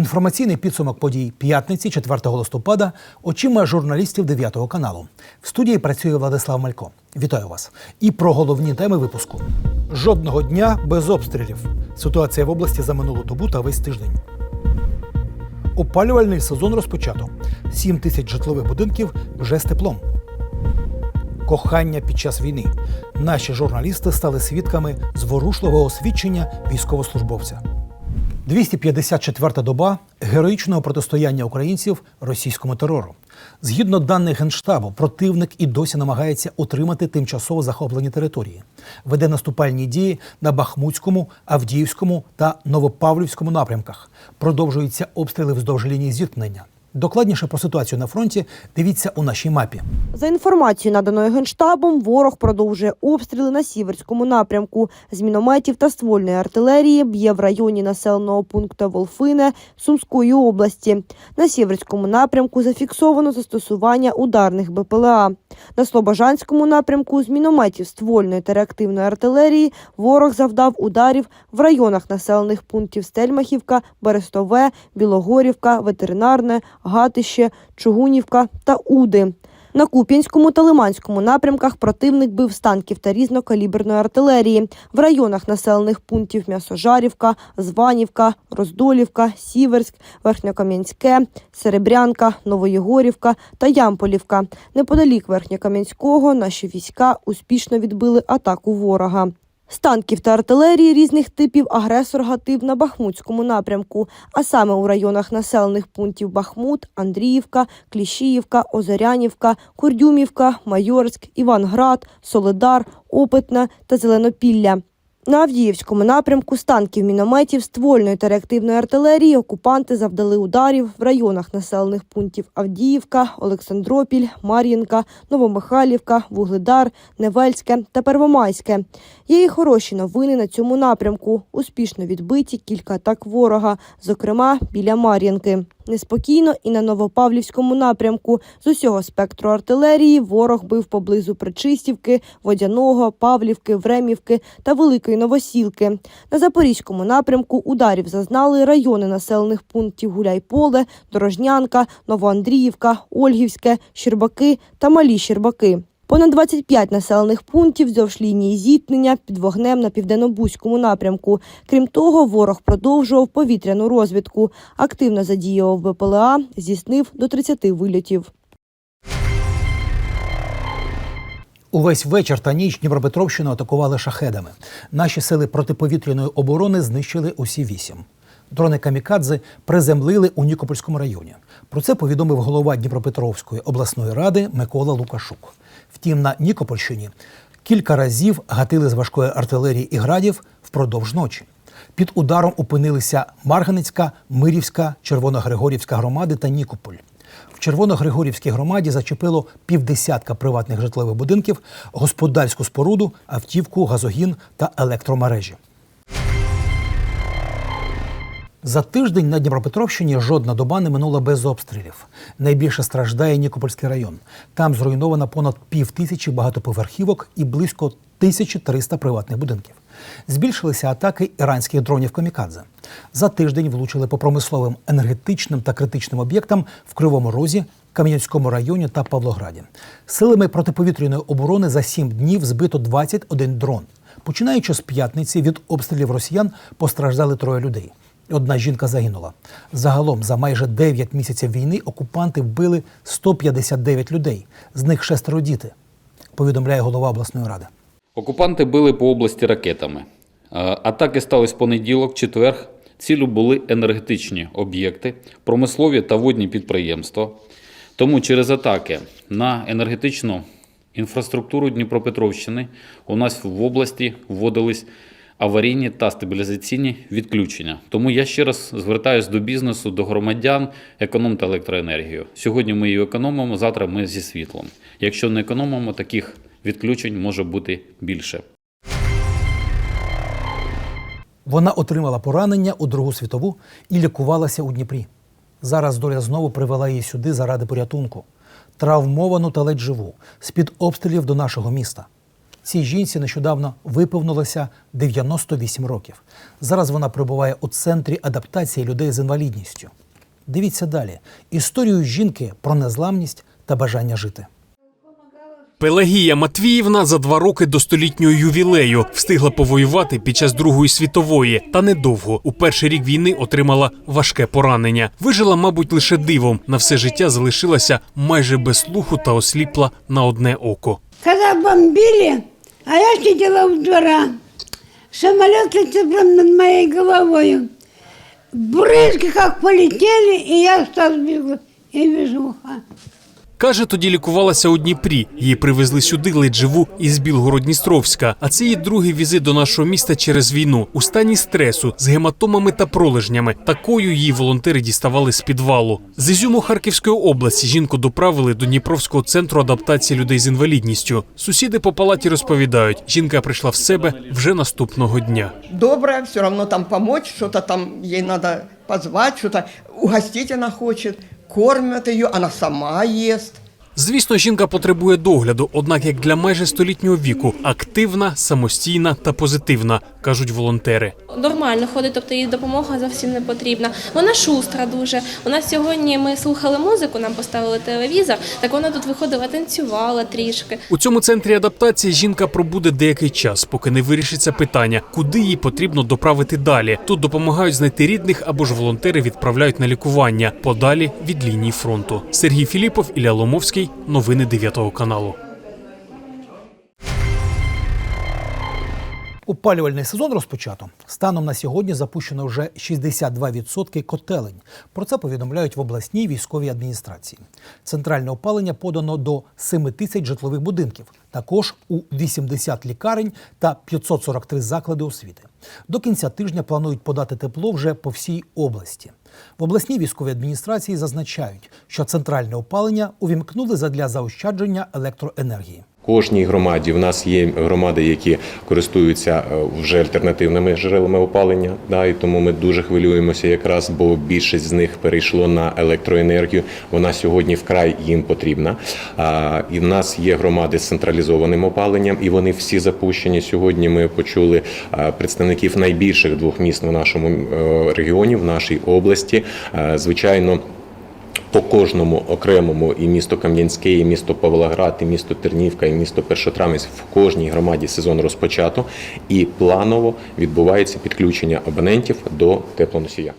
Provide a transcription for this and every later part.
Інформаційний підсумок подій п'ятниці, 4 листопада, очима журналістів 9 каналу. В студії працює Владислав Малько. Вітаю вас. І про головні теми випуску: жодного дня без обстрілів. Ситуація в області за минулу добу та весь тиждень. Опалювальний сезон розпочато. 7 тисяч житлових будинків вже з теплом. Кохання під час війни. Наші журналісти стали свідками зворушливого свідчення військовослужбовця. 254-та доба героїчного протистояння українців російському терору. Згідно даних Генштабу, противник і досі намагається утримати тимчасово захоплені території. Веде наступальні дії на Бахмутському, Авдіївському та Новопавлівському напрямках. Продовжуються обстріли вздовж лінії зіткнення. Докладніше про ситуацію на фронті дивіться у нашій мапі. За інформацією, наданою генштабом, ворог продовжує обстріли на сіверському напрямку. З мінометів та ствольної артилерії б'є в районі населеного пункту Волфине Сумської області. На сіверському напрямку зафіксовано застосування ударних БПЛА. На Слобожанському напрямку з мінометів ствольної та реактивної артилерії ворог завдав ударів в районах населених пунктів Стельмахівка, Берестове, Білогорівка, Ветеринарне, Гатище, Чугунівка та Уди. На Куп'янському та Лиманському напрямках противник бив з танків та різнокаліберної артилерії. В районах населених пунктів М'ясожарівка, Званівка, Роздолівка, Сіверськ, Верхньокам'янське, Серебрянка, Новоєгорівка та Ямполівка. Неподалік Верхньокам'янського наші війська успішно відбили атаку ворога. З танків та артилерії різних типів агресор гатив на Бахмутському напрямку, а саме у районах населених пунктів Бахмут, Андріївка, Кліщіївка, Озерянівка, Курдюмівка, Майорськ, Іванград, Солидар, Опитна та Зеленопілля. На Авдіївському напрямку з танків, мінометів, ствольної та реактивної артилерії окупанти завдали ударів в районах населених пунктів Авдіївка, Олександропіль, Мар'їнка, Новомихайлівка, Вугледар, Невельське та Первомайське. Є і хороші новини на цьому напрямку. Успішно відбиті кілька атак ворога, зокрема біля Мар'їнки. Неспокійно і на Новопавлівському напрямку. З усього спектру артилерії ворог бив поблизу Причистівки, Водяного, Павлівки, Времівки та Великої Новосілки. На Запорізькому напрямку ударів зазнали райони населених пунктів Гуляйполе, Дорожнянка, Новоандріївка, Ольгівське, Щербаки та Малі Щербаки. Понад 25 населених пунктів вздовж лінії зіткнення під вогнем на південно-бузькому напрямку. Крім того, ворог продовжував повітряну розвідку. Активно задіював БПЛА, здійснив до 30 вильотів. Увесь вечір та ніч Дніпропетровщину атакували шахедами. Наші сили протиповітряної оборони знищили усі вісім. Дрони камікадзе приземлили у Нікопольському районі. Про це повідомив голова Дніпропетровської обласної ради Микола Лукашук. Втім, на Нікопольщині кілька разів гатили з важкої артилерії і градів впродовж ночі. Під ударом опинилися Марганецька, Мирівська, Червоногригорівська громади та Нікополь. В Червоногригорівській громаді зачепило півдесятка приватних житлових будинків, господарську споруду, автівку, газогін та електромережі. За тиждень на Дніпропетровщині жодна доба не минула без обстрілів. Найбільше страждає Нікопольський район. Там зруйновано понад пів тисячі багатоповерхівок і близько 1300 приватних будинків. Збільшилися атаки іранських дронів камікадзе. За тиждень влучили по промисловим енергетичним та критичним об'єктам в Кривому Розі, Кам'янському районі та Павлограді. Силами протиповітряної оборони за сім днів збито 21 дрон. Починаючи з п'ятниці від обстрілів росіян постраждали троє людей. Одна жінка загинула. Загалом за майже 9 місяців війни окупанти вбили 159 людей, з них шестеро діти, повідомляє голова обласної ради. Окупанти били по області ракетами. Е, Атаки стались понеділок, четверг. Цілю були енергетичні об'єкти, промислові та водні підприємства. Тому через атаки на енергетичну інфраструктуру Дніпропетровщини у нас в області вводились аварійні та стабілізаційні відключення. Тому я ще раз звертаюся до бізнесу, до громадян, економте електроенергію. Сьогодні ми її економимо, завтра ми зі світлом. Якщо не економимо, таких відключень може бути більше. Вона отримала поранення у Другу світову і лікувалася у Дніпрі. Зараз доля знову привела її сюди заради порятунку. Травмовану та ледь живу з-під обстрілів до нашого міста. Цій жінці нещодавно виповнилося 98 років. Зараз вона перебуває у центрі адаптації людей з інвалідністю. Дивіться далі історію жінки про незламність та бажання жити. Пелагія Матвіївна за два роки до столітнього ювілею встигла повоювати під час Другої світової, та недовго. У перший рік війни отримала важке поранення. Вижила, мабуть, лише дивом. На все життя залишилася майже без слуху та осліпла на одне око. Когда бомбили, а я сидела у двора. Самолет летел над моей головой. Брызги как полетели, и я стал бегу, и безуха. Каже, тоді лікувалася у Дніпрі. Її привезли сюди ледь живу із Білгород-Дністровська. А це її другий візит до нашого міста через війну у стані стресу з гематомами та пролежнями. Такою її волонтери діставали з підвалу. З Ізюму Харківської області жінку доправили до Дніпровського центру адаптації людей з інвалідністю. Сусіди по палаті розповідають, жінка прийшла в себе вже наступного дня. добрая, все равно там помочь, что-то там ей надо позвать, что-то угостить она хочет, кормят ее, она сама ест. Звісно, жінка потребує догляду, однак як для майже столітнього віку активна, самостійна та позитивна, кажуть волонтери. Нормально ходить, тобто їй допомога зовсім не потрібна. Вона шустра дуже. У нас сьогодні ми слухали музику, нам поставили телевізор. Так вона тут виходила, танцювала трішки. У цьому центрі адаптації жінка пробуде деякий час, поки не вирішиться питання, куди їй потрібно доправити далі. Тут допомагають знайти рідних або ж волонтери відправляють на лікування подалі від лінії фронту. Сергій Філіпов, Ілля Ломовський. Новини 9 каналу. Опалювальний сезон розпочато. Станом на сьогодні запущено вже 62% котелень. Про це повідомляють в обласній військовій адміністрації. Центральне опалення подано до 7 тисяч житлових будинків, також у 80 лікарень та 543 заклади освіти. До кінця тижня планують подати тепло вже по всій області. В обласній військовій адміністрації зазначають, що центральне опалення увімкнули задля заощадження електроенергії. Кожній громаді в нас є громади, які користуються е, вже альтернативними джерелами опалення. Да, і тому ми дуже хвилюємося, якраз бо більшість з них перейшло на електроенергію. Вона сьогодні вкрай їм потрібна. А, і в нас є громади з централізованим опаленням, і вони всі запущені. Сьогодні ми почули представників найбільших двох міст в нашому е, регіоні, в нашій області. Е, Звичайно. По кожному окремому і місто Кам'янське, і місто Павлоград, і місто Тернівка, і місто Першотравець в кожній громаді сезон розпочато і планово відбувається підключення абонентів до теплоносія.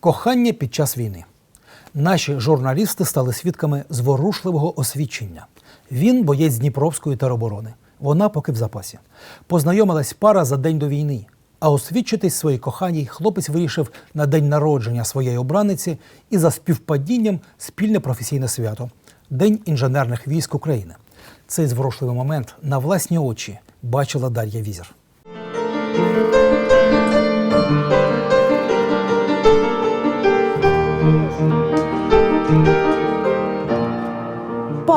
Кохання під час війни. Наші журналісти стали свідками зворушливого освідчення. Він боєць Дніпровської тероборони. Вона поки в запасі. Познайомилась пара за день до війни. А освідчитись своїй коханій хлопець вирішив на день народження своєї обраниці і за співпадінням спільне професійне свято День інженерних військ України. Цей зворушливий момент на власні очі бачила Дар'я Візер.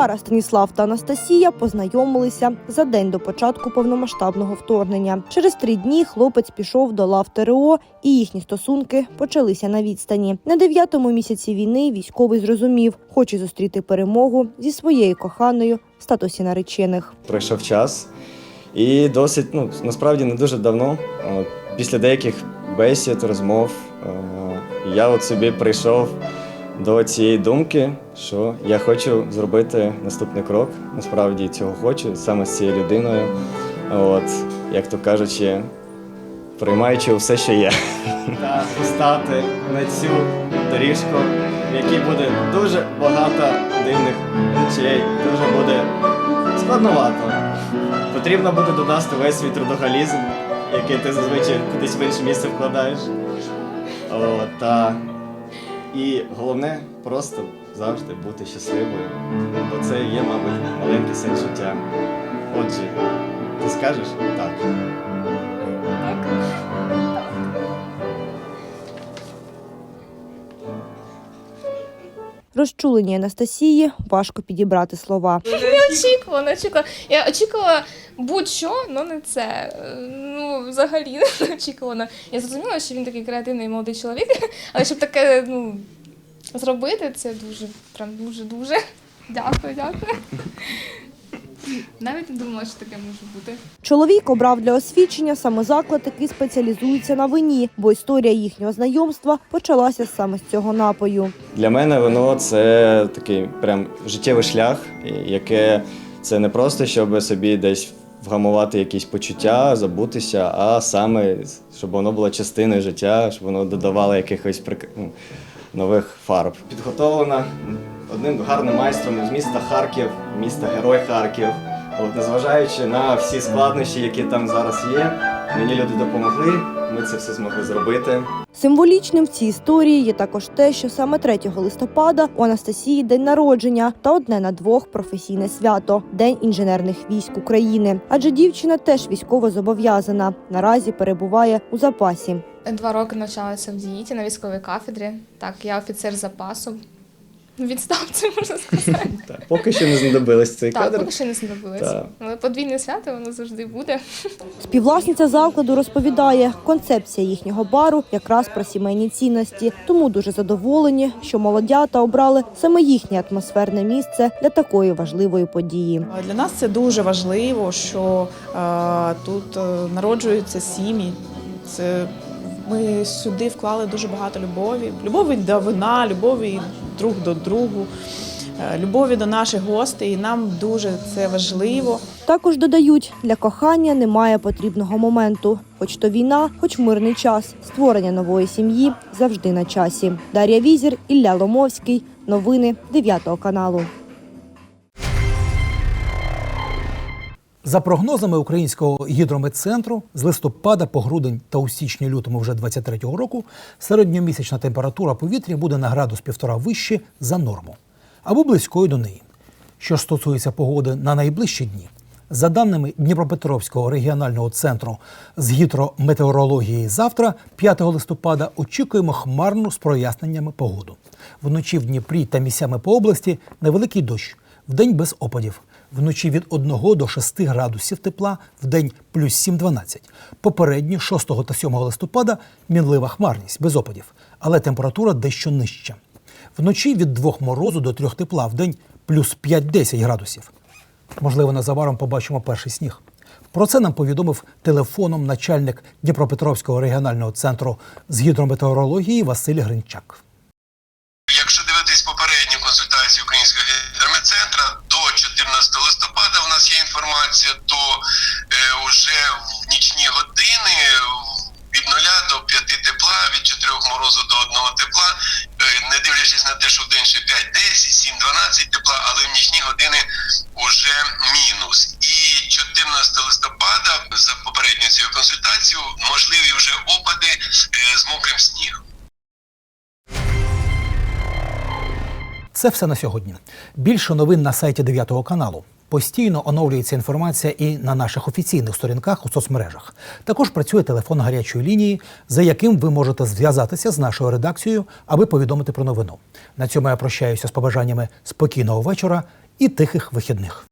Пара Станіслав та Анастасія познайомилися за день до початку повномасштабного вторгнення. Через три дні хлопець пішов до лав ТРО, і їхні стосунки почалися на відстані. На дев'ятому місяці війни військовий зрозумів, хоче зустріти перемогу зі своєю коханою в статусі наречених. пройшов час. І досить, ну, насправді не дуже давно, після деяких бесід, розмов, я от собі прийшов до цієї думки, що я хочу зробити наступний крок. Насправді цього хочу саме з цією людиною. От, як то кажучи, приймаючи все, що є. Та стати на цю доріжку, в якій буде дуже багато дивних речей, дуже буде складновато. Потрібно буде додати весь свій трудоголізм, який ти зазвичай кудись в інше місце вкладаєш. О, та... І головне просто завжди бути щасливою. Бо це є, мабуть, маленький сенс життя. Отже, ти скажеш так. Розчулені Анастасії важко підібрати слова. Неочікувано, очікувала. Я очікувала будь-що, але не це. Ну, взагалі не очікувано. Я зрозуміла, що він такий креативний молодий чоловік, але щоб таке ну, зробити, це дуже, прям дуже-дуже. Дякую, дякую. Навіть не думала, що таке може бути. Чоловік обрав для освідчення саме заклад, який спеціалізується на вині, бо історія їхнього знайомства почалася саме з цього напою. Для мене вино це такий прям життєвий шлях, яке це не просто, щоб собі десь вгамувати якісь почуття, забутися, а саме щоб воно було частиною життя, щоб воно додавало якихось прик... ну, нових фарб. Підготовлена одним гарним майстром з міста Харків, міста Герой Харків. От, незважаючи на всі складнощі, які там зараз є, мені люди допомогли. Ми це все змогли зробити. Символічним в цій історії є також те, що саме 3 листопада у Анастасії день народження та одне на двох професійне свято День інженерних військ України. Адже дівчина теж військово зобов'язана. Наразі перебуває у запасі. Два роки навчалася в діїті на військовій кафедрі. Так, я офіцер запасу. Відставці, можна сказати. Так, поки що не знадобилось цей Так, кадр. поки що не знадобилось. Так. Але подвійне свято воно завжди буде. Співвласниця закладу розповідає, концепція їхнього бару якраз про сімейні цінності, тому дуже задоволені, що молодята обрали саме їхнє атмосферне місце для такої важливої події. Для нас це дуже важливо, що е, тут е, народжуються сім'ї. Це ми сюди вклали дуже багато любові. Любові до вина, любові друг до другу, е, любові до наших гостей. І нам дуже це важливо. Також додають, для кохання немає потрібного моменту. Хоч то війна, хоч мирний час. Створення нової сім'ї завжди на часі. Дар'я Візір, Ілля Ломовський. Новини 9 каналу. За прогнозами Українського гідрометцентру, з листопада по грудень та у січні-лютому вже 23-го року середньомісячна температура повітря буде на градус півтора вище за норму або близькою до неї. Що ж стосується погоди на найближчі дні, за даними Дніпропетровського регіонального центру з гідрометеорології, завтра, 5 листопада, очікуємо хмарну з проясненнями погоду. Вночі в Дніпрі та місцями по області невеликий дощ, вдень без опадів. Вночі від 1 до 6 градусів тепла, вдень плюс 7-12. Попередні 6 та 7 листопада мінлива хмарність без опадів, але температура дещо нижча. Вночі від 2 морозу до 3 тепла, вдень плюс 5-10 градусів. Можливо, незабаром побачимо перший сніг. Про це нам повідомив телефоном начальник Дніпропетровського регіонального центру з гідрометеорології Василь Гринчак. Якщо дивитись попередню консультацію Українського гідрометцентра, до 14 листопада в нас є інформація, то е, вже в нічні години від 0 до 5 тепла, від 4 морозу до 1 тепла, е, не дивлячись на те, що в день ще 5, 10, 7, 12 тепла, але в нічні години вже мінус. І 14 листопада, за попередньою цією консультацією, можливі вже опади е, з мокрим снігом. Це все на сьогодні. Більше новин на сайті 9 каналу. Постійно оновлюється інформація і на наших офіційних сторінках у соцмережах. Також працює телефон гарячої лінії, за яким ви можете зв'язатися з нашою редакцією, аби повідомити про новину. На цьому я прощаюся з побажаннями спокійного вечора і тихих вихідних.